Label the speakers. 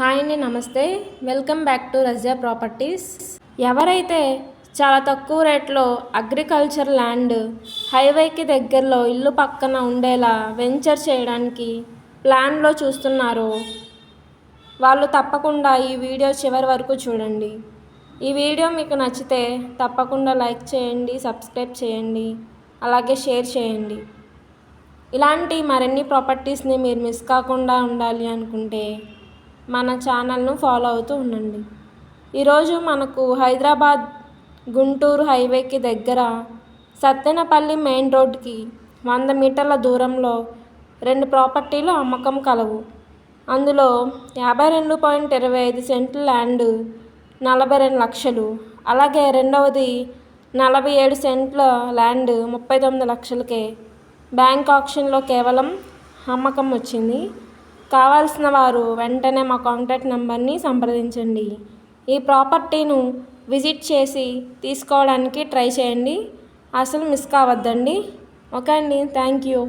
Speaker 1: Hi అండి నమస్తే. Welcome back to Rajya properties. ఎవరైతే చాలా తక్కువ రేట్లో అగ్రికల్చర్ ల్యాండ్ హైవేకి దగ్గరలో ఇల్లు పక్కన ఉండేలా వెంచర్ చేయడానికి ప్లాన్లో చూస్తున్నారో వాళ్ళు తప్పకుండా ఈ వీడియో చివరి వరకు చూడండి. ఈ వీడియో మీకు నచ్చితే తప్పకుండా లైక్ చేయండి సబ్స్క్రైబ్ చేయండి అలాగే షేర్ చేయండి. ఇలాంటి మరిన్ని ప్రాపర్టీస్ని మీరు మిస్ కాకుండా ఉండాలి అనుకుంటే మన ఛానల్ను ఫాలో అవుతూ ఉండండి. ఈరోజు మనకు హైదరాబాద్ గుంటూరు హైవేకి దగ్గర సత్తెనపల్లి మెయిన్ రోడ్కి వంద మీటర్ల దూరంలో రెండు ప్రాపర్టీలు అమ్మకం కలవు. అందులో యాభై రెండు పాయింట్ ఇరవై ఐదు సెంట్ల ల్యాండ్ నలభై రెండు లక్షలు అలాగే రెండవది నలభై ఏడు సెంట్ల ల్యాండ్ ముప్పై తొమ్మిది లక్షలకే బ్యాంక్ ఆప్షన్లో కేవలం అమ్మకం వచ్చింది. కావాల్సిన వారు వెంటనే మా కాంటాక్ట్ నెంబర్ని సంప్రదించండి. ఈ ప్రాపర్టీను విజిట్ చేసి తీసుకోవడానికి ట్రై చేయండి. అసలు మిస్ కావద్దండి. ఓకే అండి. Thank you.